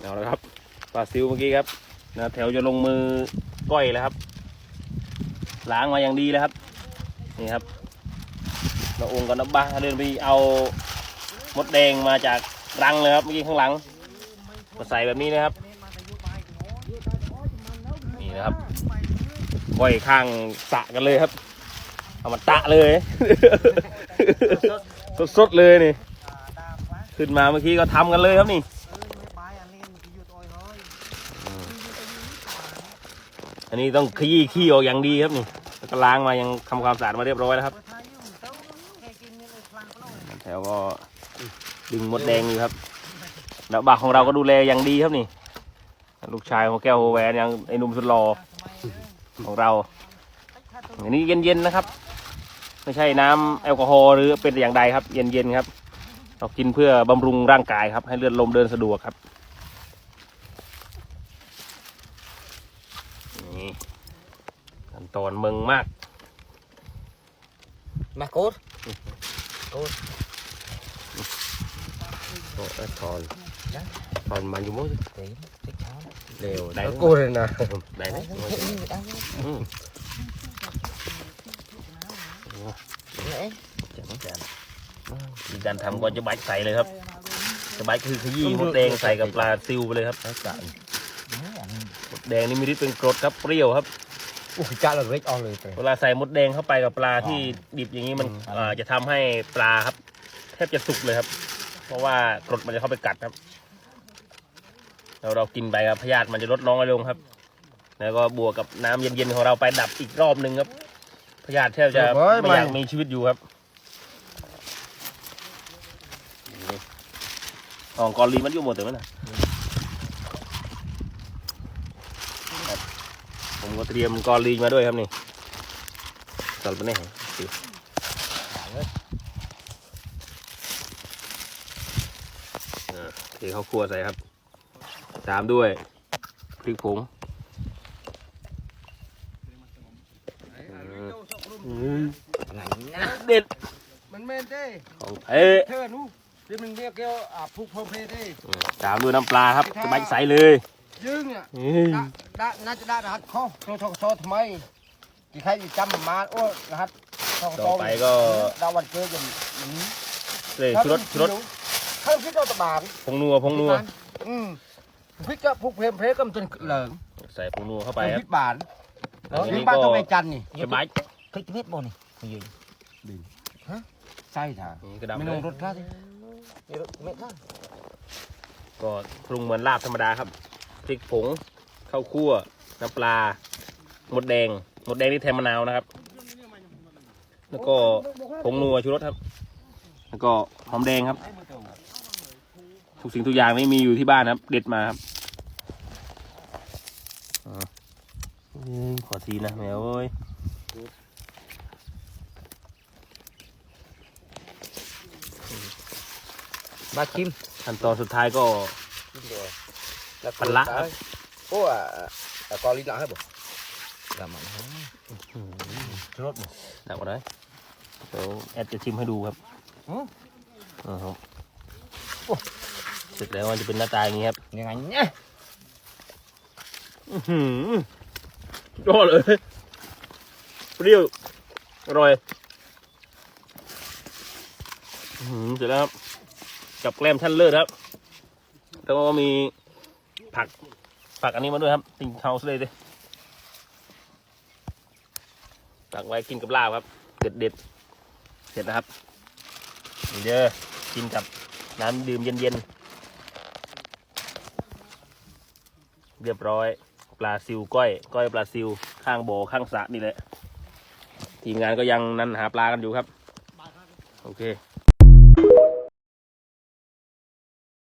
เอาละครับปลาซิวเมื่อกี้ครับนะแถวจะลงมือก้อยแล้วครับ ล้างมาอย่างดีแล้วครับ นี่ครับน้าองค์กับน้าบ้าเดินไปเอามดแดงมาจากรังเลยครับเมื่อกี้ข้างหลังมาใส่แบบนี้นะครับ นี่นะครับก้อยข้างสะกันเลยครับ เอามาตะเลย สดๆเลยนี่ ขึ้นมาเมื่อกี้ก็ทำกันเลยครับนี่ อันนี้ต้องขยี้ขี้ออกอย่างดีครับนี่แล้วก็ล้างมายังทำความสะอาดมาเรียบร้อยแล้วครับแถวก็ดึงมดแดงอยู่ครับแล้วบากของเราก็ดูแลอย่างดีครับนี่ ลูกชายของแก้วโฮแวนยังไอ้หนุ่มสุดหล่อของเรา อันนี้เย็นๆนะครับ ไม่ใช่น้ำแอลกอฮอล์หรือเป็นอย่างใดครับ เย็นๆครับเรากินเพื่อบำรุงร่างกายครับ ให้เลือดลมเดินสะดวกครับนี่ขั้น ตอนเมืองมาก มาโกดโอ้ยถอนถอนมันอยู่มั้งเดี๋ยวติ๊กเช้าเร็วได้โกูเลยนะได้ไหมเฮ้ยนี่ไม่ได้อืมไหนจังจังมีการทำก่อนจะบัดใส่เลยครับจะบัดคือขยี้มดแดงใส่กับปลาซิวไปเลยครับนี่อันนี้มดแดงนี่มีฤทธิ์เป็นกรดครับเปรี้ยวครับ โอ้ยจ้าเราเล็กเอาเลยไปเวลาใส่มดแดงเข้าไปกับปลาที่ดิบอย่างนี้มันอ่าจะทำให้ปลาครับแทบจะสุกเลยครับ เพราะว่ากรดมันจะเข้าไปกัดครับแล้วเรากินไปครับพยาธิมันจะลดน้อยลงครับ แล้วก็บวกกับน้ำเย็นๆของเราไปดับอีกรอบหนึ่งครับพยาธิแทบจะไม่ อยากมีชีวิตอยู่ครับนี่อ๋อกอลีมันอยู่หมดเลยมั้ยนะผมก็ เตรียมกอลีมาด้วยครับนี่สลับไปไหนสิอ่าเทข้าวคั่วใส่ครับ ตามด้วยพริกผงอืมไหนนะเด็ด มันแม่นเด้ของเอ๊ะเธอนู้เดี๋ยวมึงเรียกเกี่ยวอ่าพุกพเพเด้ตามด้วยน้ำปลาครับจะใบใสเลย ยึงอะนี่ดะดะน่าจะได้รหัสข้อโทรโทรโทรทำไมที่ใครจำประมาณโอ้รหัสทองต่อไปก็ดาวันเกิดอย่างนี้เลยชุรสชุรสข้าวพริกเราตะบานผงนัวผงนัวอืมพริกก็พุกเพมเพก็มันจนเหลิงใส่ผงนัวเข้าไปคพรับริกบานอันนี้พริกบ้านก็ต้องไปจันนี่จะใบพริกเม็ดบ่นี่มายืนใช่ถ่านี่กระดับไม่เลลงยรสครับนี่เม็ดนะก็ปรุงเหมือนลาบธรรมดาครับ พริกผงข้าวคั่วน้ำปลาหมดแดงหมดแดงนี่แทนมะนาวนะครับ แล้วก็ผงนัวชูรสครับ แล้วก็หอมแดงครับ ทุกสิ่งทุกอย่างนี่มีอยู่ที่บ้านครับ เด็ดมาครับอ่าอืมขอทีนะแมวเอ้ยมาชิมขั้นตอนสุดท้ายก็ ปลาละครับโอ้อะกอลินละให้บ่กลับมานะชูรสบ่หนักกว่านั้นเดี๋ยวแอดจะชิมให้ดูครับอืมอ่าครับโอ้เสร็จแล้วมันจะเป็นหน้าตาอย่างนี้ครับยังไงเนี่ยอื้อหือยอดเลยเปรี้ยวอร่อยอื้อหือเสร็จแล้วครับกับแกล้มชั้นเลิศครับแล้วก็มี ผักผักอันนี้มาด้วยครับติงเฮาส์เลยดิตักไว้กินกับลาบครับ เด็ดเด็ดเสร็จแล้วครับนี่เด้อกินกับน้ำดื่มเย็นๆ เรียบร้อย ปลาซิวก้อย ก้อยปลาซิว ข้างโบข้างสระนี่แหละ ทีมงานก็ยังนั่นหาปลากันอยู่ครับ โอเค